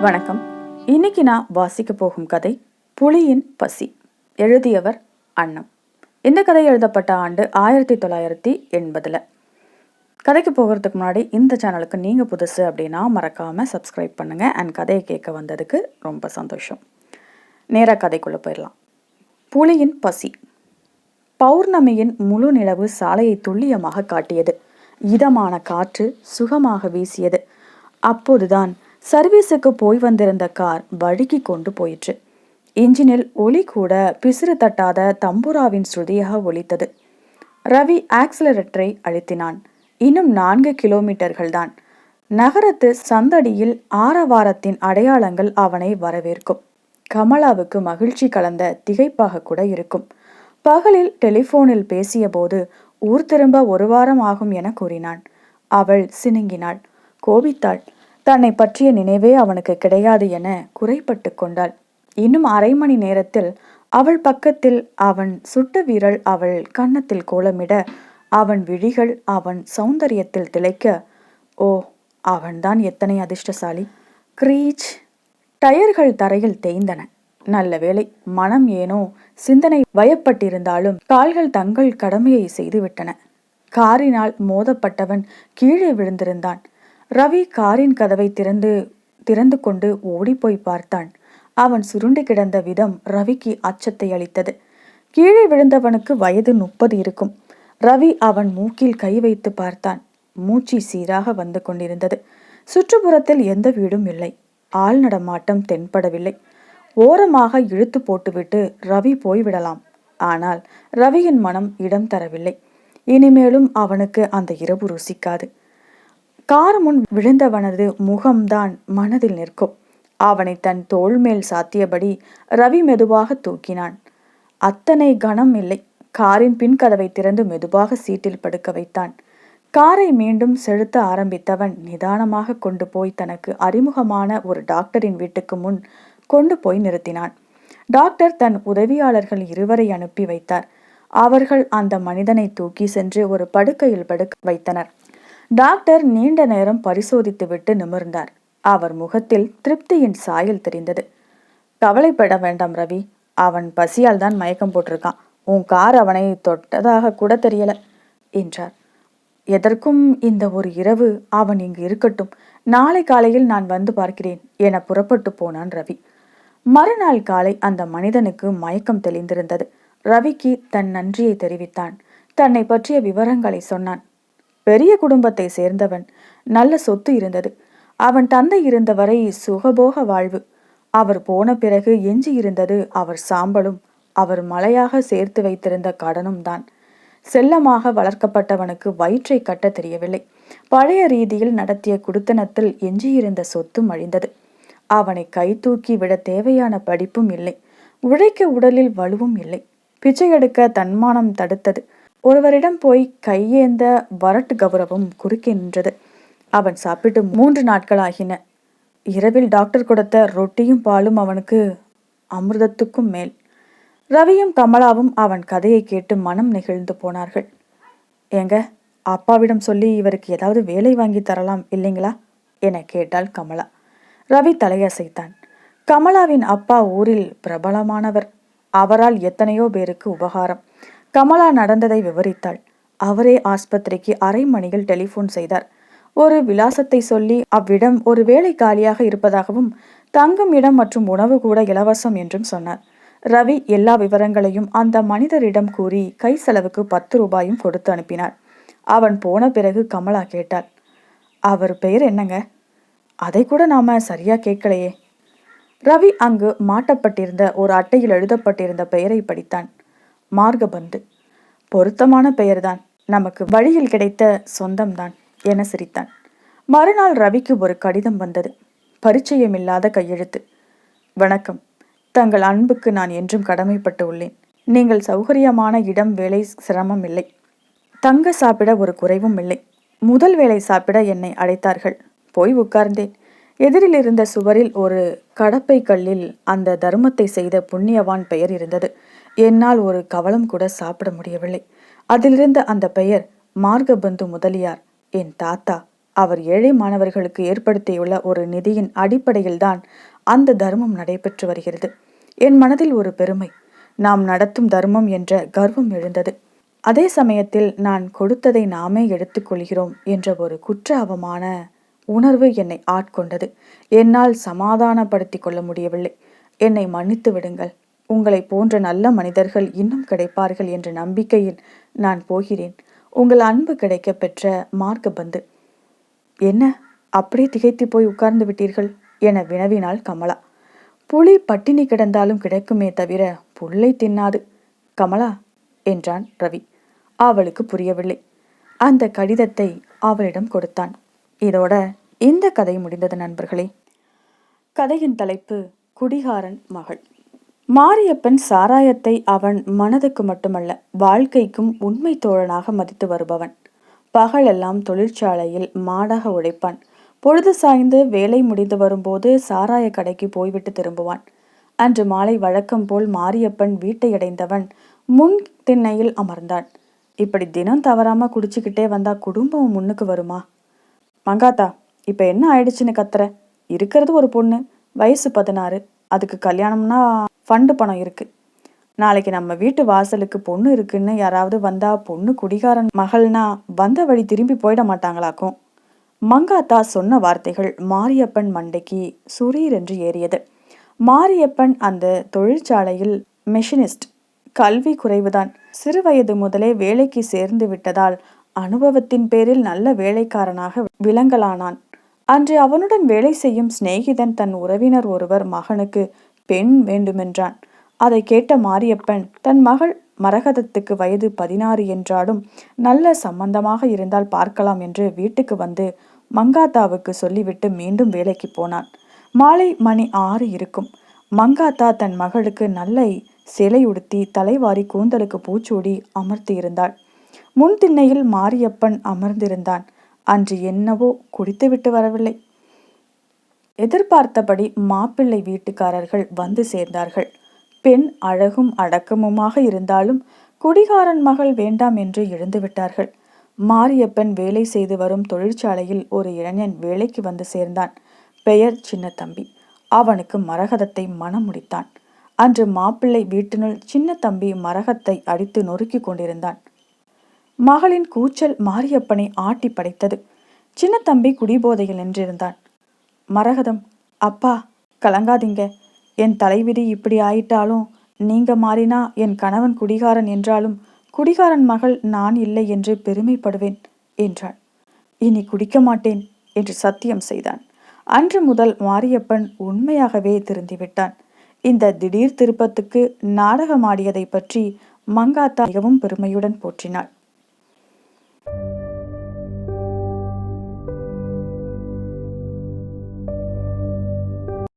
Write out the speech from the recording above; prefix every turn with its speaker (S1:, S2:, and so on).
S1: வணக்கம். இன்னைக்கு நான் வாசிக்க போகும் கதை புலியின் பசி. எழுதியவர் அண்ணம் இந்த கதை எழுதப்பட்ட ஆண்டு ஆயிரத்தி தொள்ளாயிரத்தி எண்பதில். கதைக்கு போகிறதுக்கு முன்னாடி இந்த சேனலுக்கு நீங்கள் புதுசு அப்படின்னா மறக்காமல் சப்ஸ்கிரைப் பண்ணுங்கள் அண்ட் கதையை கேட்க வந்ததுக்கு ரொம்ப சந்தோஷம். நேராக கதைக்குள்ளே போயிடலாம். புலியின் பசி. பௌர்ணமியின் முழு நிலவு சாலையை துல்லியமாக காட்டியது. இதமான காற்று சுகமாக வீசியது. அப்போதுதான் சர்வீஸுக்கு போய் வந்திருந்த கார் வழுக்கி கொண்டு போயிற்று. இன்ஜினில் ஒளி கூட பிசிறு தட்டாத தம்புராவின் ஸ்ருதியாக ஒலித்தது. ரவி ஆக்சிலரேட்டரை அழுத்தினான். இன்னும் நான்கு கிலோமீட்டர்கள் தான். நகரத்து சந்தடியில் ஆரவாரத்தின் அடையாளங்கள் அவனை வரவேற்கும். கமலாவுக்கு மகிழ்ச்சி கலந்த திகைப்பாக கூட இருக்கும். பகலில் டெலிபோனில் பேசியபோது ஊர் திரும்ப ஒரு வாரம் ஆகும் என கூறினான். அவள் சினுங்கினாள். கோபித்தாள். தன்னை பற்றிய நினைவே அவனுக்கு கிடையாது என குறைப்பட்டு கொண்டாள். இன்னும் அரை மணி நேரத்தில் அவள் பக்கத்தில் அவன் சுட்ட வீரல் அவள் கன்னத்தில் கோலமிட அவன் விழிகள் அவன் சௌந்தரியத்தில் திளைக்க ஓ அவன்தான் எத்தனை அதிர்ஷ்டசாலி. கிரீச். டயர்கள் தரையில் தேய்ந்தன. நல்ல வேளை மனம் ஏனோ சிந்தனை வயப்பட்டிருந்தாலும் கால்கள் தங்கள் கடமையை செய்துவிட்டன. காரினால் மோதப்பட்டவன் கீழே விழுந்திருந்தான். ரவி காரின் கதவை திறந்து திறந்து கொண்டு ஓடிப்போய் பார்த்தான். அவன் சுருண்டு கிடந்த விதம் ரவிக்கு அச்சத்தை அளித்தது. கீழே விழுந்தவனுக்கு வயது முப்பது இருக்கும். ரவி அவன் மூக்கில் கை வைத்து பார்த்தான். மூச்சு சீராக வந்து கொண்டிருந்தது. சுற்றுப்புறத்தில் எந்த வீடும் இல்லை. ஆள் நடமாட்டம் தென்படவில்லை. ஓரமாக இழுத்து போட்டுவிட்டு ரவி போய்விடலாம். ஆனால் ரவியின் மனம் இடம் தரவில்லை. இனிமேலும் அவனுக்கு அந்த இரவு ருசிக்காது. கார் முன் விழுந்தவனது முகம்தான் மனதில் நிற்கும். அவனை தன் தோல் மேல் சாத்தியபடி ரவி மெதுவாக தூக்கினான். அத்தனை கனம் இல்லை. காரின் பின் கதவை திறந்து மெதுவாக சீட்டில் படுக்க வைத்தான். காரை மீண்டும் செலுத்த ஆரம்பித்தவன் நிதானமாக கொண்டு போய் தனக்கு அறிமுகமான ஒரு டாக்டரின் வீட்டுக்கு முன் கொண்டு போய் நிறுத்தினான். டாக்டர் தன் உதவியாளர்கள் இருவரை அனுப்பி வைத்தார். அவர்கள் அந்த மனிதனை தூக்கி சென்று ஒரு படுக்கையில் படுக்க வைத்தனர். டாக்டர் நீண்ட நேரம் பரிசோதித்துவிட்டு நிமிர்ந்தார். அவர் முகத்தில் திருப்தியின் சாயல் தெரிந்தது. கவலைப்பட வேண்டாம் ரவி. அவன் பசியால் தான் மயக்கம் போட்டிருக்கான். உன் கார் அவனை தொட்டதாக கூட தெரியல என்றார். எதற்கும் இந்த ஒரு இரவு அவன் இங்கு இருக்கட்டும். நாளை காலையில் நான் வந்து பார்க்கிறேன் என புறப்பட்டு போனான் ரவி. மறுநாள் காலை அந்த மனிதனுக்கு மயக்கம் தெளிந்திருந்தது. ரவிக்கு தன் நன்றியை தெரிவித்தான். தன்னை பற்றிய விவரங்களை சொன்னான். பெரிய குடும்பத்தை சேர்ந்தவன். நல்ல சொத்து இருந்தது. அவன் தந்தை இருந்தவரை சுகபோக வாழ்வு. அவர் போன பிறகு எஞ்சி இருந்தது அவர் சாம்பலும். அவர் மலையாக சேர்த்து வைத்திருந்த கடனும் தான். செல்லமாக வளர்க்கப்பட்டவனுக்கு வயிற்றை கட்ட தெரியவில்லை. பழைய ரீதியில் நடத்திய குடுத்தனத்தில் எஞ்சியிருந்த சொத்து அழிந்தது. அவனை கை தூக்கி விட தேவையான படிப்பும் இல்லை. உழைக்க உடலில் வலுவும் இல்லை. பிச்சை எடுக்க தன்மானம் தடுத்தது. ஒருவரிடம் போய் கையேந்த வரட்டு கௌரவம் குறுக்கே நின்றது. அவன் சாப்பிட்டு மூன்று நாட்கள் ஆகின இரவில் டாக்டர் கொடுத்த ரொட்டியும் பாலும் அவனுக்கு அமிர்தத்துக்கும் மேல். ரவியும் கமலாவும் அவன் கதையை கேட்டு மனம் நெகிழ்ந்து போனார்கள். ஏங்க அப்பாவிடம் சொல்லி இவருக்கு ஏதாவது வேலை வாங்கி தரலாம் இல்லைங்களா? என கேட்டாள் கமலா. ரவி தலையசைத்தான். கமலாவின் அப்பா ஊரில் பிரபலமானவர். அவரால் எத்தனையோ பேருக்கு உபகாரம். கமலா நடந்ததை விவரித்தாள். அவரே ஆஸ்பத்திரிக்கு அரை மணியில் டெலிபோன் செய்தார். ஒரு விலாசத்தை சொல்லி அவ்விடம் ஒரு வேலை காலியாக இருப்பதாகவும் தங்கும் இடம் மற்றும் உணவு கூட இலவசம் என்றும் சொன்னார். ரவி எல்லா விவரங்களையும் அந்த மனிதரிடம் கூறி கை செலவுக்கு பத்து ரூபாயும் கொடுத்து அனுப்பினார். அவன் போன பிறகு கமலா கேட்டாள் அவர் பெயர் என்னங்க? அதை கூட நாம சரியா கேட்கலையே? ரவி அங்கு மாட்டப்பட்டிருந்த ஒரு அட்டையில் எழுதப்பட்டிருந்த பெயரை படித்தான். மார்கபந்து. பொருத்தமான பெயர்தான். நமக்கு வழியில் கிடைத்த சொந்தம்தான் என சிரித்தான். மறுநாள் ரவிக்கு ஒரு கடிதம் வந்தது. பரிச்சயமில்லாத கையெழுத்து. வணக்கம். தங்கள் அன்புக்கு நான் என்றும் கடமைப்பட்டு உள்ளேன். நீங்கள் சௌகரியமான இடம் வேலை சிரமம் இல்லை. தங்க சாப்பிட ஒரு குறைவும் இல்லை. முதல் வேலை சாப்பிட என்னை அழைத்தார்கள். போய் உட்கார்ந்தேன். எதிரில் இருந்த சுவரில் ஒரு கடப்பை கல்லில் அந்த தர்மத்தை செய்த புண்ணியவான் பெயர் இருந்தது. என்னால் ஒரு கவலம் கூட சாப்பிட முடியவில்லை. அதிலிருந்த அந்த பெயர் மார்கபந்து முதலியார். என் தாத்தா அவர் ஏழை மாணவர்களுக்கு ஏற்படுத்தியுள்ள ஒரு நிதியின் அடிப்படையில்தான் அந்த தர்மம் நடைபெற்று வருகிறது. என் மனதில் ஒரு பெருமை. நாம் நடத்தும் தர்மம் என்ற கர்வம் எழுந்தது. அதே சமயத்தில் நான் கொடுத்ததை நாமே எடுத்துக்கொள்கிறோம் என்ற ஒரு குற்ற அவமான உணர்வு என்னை ஆட்கொண்டது. என்னால் சமாதானப்படுத்திக் கொள்ள முடியவில்லை. என்னை மன்னித்து விடுங்கள். உங்களை போன்ற நல்ல மனிதர்கள் இன்னும் கிடைப்பார்கள் என்ற நம்பிக்கையில் நான் போகிறேன். உங்கள் அன்பு கிடைக்க பெற்ற மார்க்க பந்து. என்ன? அப்படியே திகைத்து போய் உட்கார்ந்து விட்டீர்கள்? என வினவினாள் கமலா. புலி பட்டினி கிடந்தாலும் கிடைக்குமே தவிர புல்லை தின்னாது. கமலா என்றான் ரவி. அவளுக்கு புரியவில்லை. அந்த கடிதத்தை அவளிடம் கொடுத்தான். இதோட இந்த கதை முடிந்தது நண்பர்களே. கதையின் தலைப்பு குடிகாரன் மகள். மாரியப்பன் சாராயத்தை அவன் மனதுக்கு மட்டுமல்ல வாழ்க்கைக்கும் உண்மை தோழனாக மதித்து வருபவன். பகலெல்லாம் தொழிற்சாலையில் மாடாக உழைப்பான் பொழுது சாய்ந்து வேலை முடிந்து வரும்போது சாராய கடைக்கு போய்விட்டு திரும்புவான். அன்று மாலை வழக்கம் போல் மாரியப்பன் வீட்டை அடைந்தவன் முன் திண்ணையில் அமர்ந்தான். இப்படி தினம் தவறாம குடிச்சுக்கிட்டே வந்தா குடும்பம் முன்னுக்கு வருமா? மங்காத்தா இப்ப என்ன ஆயிடுச்சுன்னு கத்துற? இருக்கிறது ஒரு பொண்ணு வயசு பதினாறு அதுக்கு கல்யாணம்னா ஃபண்டு பணம் இருக்கு. நாளைக்கு நம்ம வீட்டு வாசலுக்கு பொண்ணு இருக்குன்னு யாராவது வந்தா பொண்ணு குடிகாரன் மகள்னா வந்த வழி திரும்பி போயிட மாட்டாங்களாக்கும். மங்காத்தா சொன்ன வார்த்தைகள் மாரியப்பன் மண்டைக்கு சுரீர் என்று ஏறியது. மாரியப்பன் அந்த தொழிற்சாலையில் மெஷினிஸ்ட் கல்வி குறைவுதான். சிறுவயது முதலே வேலைக்கு சேர்ந்து விட்டதால் அனுபவத்தின் பேரில் நல்ல வேலைக்காரனாக விளங்கலானான். அன்று அவனுடன் வேலை செய்யும் சிநேகிதன் தன் உறவினர் ஒருவர் மகனுக்கு பெண் வேண்டுமென்றான். அதை கேட்ட மாரியப்பன் தன் மகள் மரகதத்துக்கு வயது பதினாறு என்றாலும் நல்ல சம்பந்தமாக இருந்தால் பார்க்கலாம் என்று வீட்டுக்கு வந்து மங்காத்தாவுக்கு சொல்லிவிட்டு மீண்டும் வேலைக்கு போனான். மாலை மணி ஆறு இருக்கும். மங்காத்தா தன் மகளுக்கு நல்ல சிலை உடுத்தி தலைவாரி கூந்தலுக்கு பூச்சூடி அமர்த்தி இருந்தாள் முன் திண்ணையில் மாரியப்பன் அமர்ந்திருந்தான். அன்று என்னவோ குடித்துவிட்டு வரவில்லை. எதிர்பார்த்தபடி மாப்பிள்ளை வீட்டுக்காரர்கள் வந்து சேர்ந்தார்கள். பெண் அழகும் அடக்கமுமாக இருந்தாலும் குடிகாரன் மகள் வேண்டாம் என்று எழுந்துவிட்டார்கள் மாரியப்பன் வேலை செய்து வரும் தொழிற்சாலையில் ஒரு இளைஞன் வேலைக்கு வந்து சேர்ந்தான். பெயர் சின்னத்தம்பி. அவனுக்கு மரகதத்தை மனம் முடித்தான். அன்று மாப்பிள்ளை வீட்டினுள் சின்னத்தம்பி மரகத்தை அடித்து நொறுக்கி கொண்டிருந்தான். மகளின் கூச்சல் மாரியப்பனை ஆட்டி படைத்தது சின்னத்தம்பி குடிபோதையில் நின்றிருந்தான். மரகதம் அப்பா கலங்காதீங்க. என் தலைவிதி இப்படி ஆயிட்டாலும் நீங்க மாறினா என் கணவன் குடிகாரன் என்றாலும் குடிகாரன் மகள் நான் இல்லை என்று பெருமைப்படுவேன் என்றாள். இனி குடிக்க மாட்டேன் என்று சத்தியம் செய்தான். அன்று முதல் மாரியப்பன் உண்மையாகவே திருந்திவிட்டான். இந்த திடீர் திருப்பத்துக்கு நாடகமாடியதை பற்றி மங்காத்தா மிகவும் பெருமையுடன் போற்றினாள்.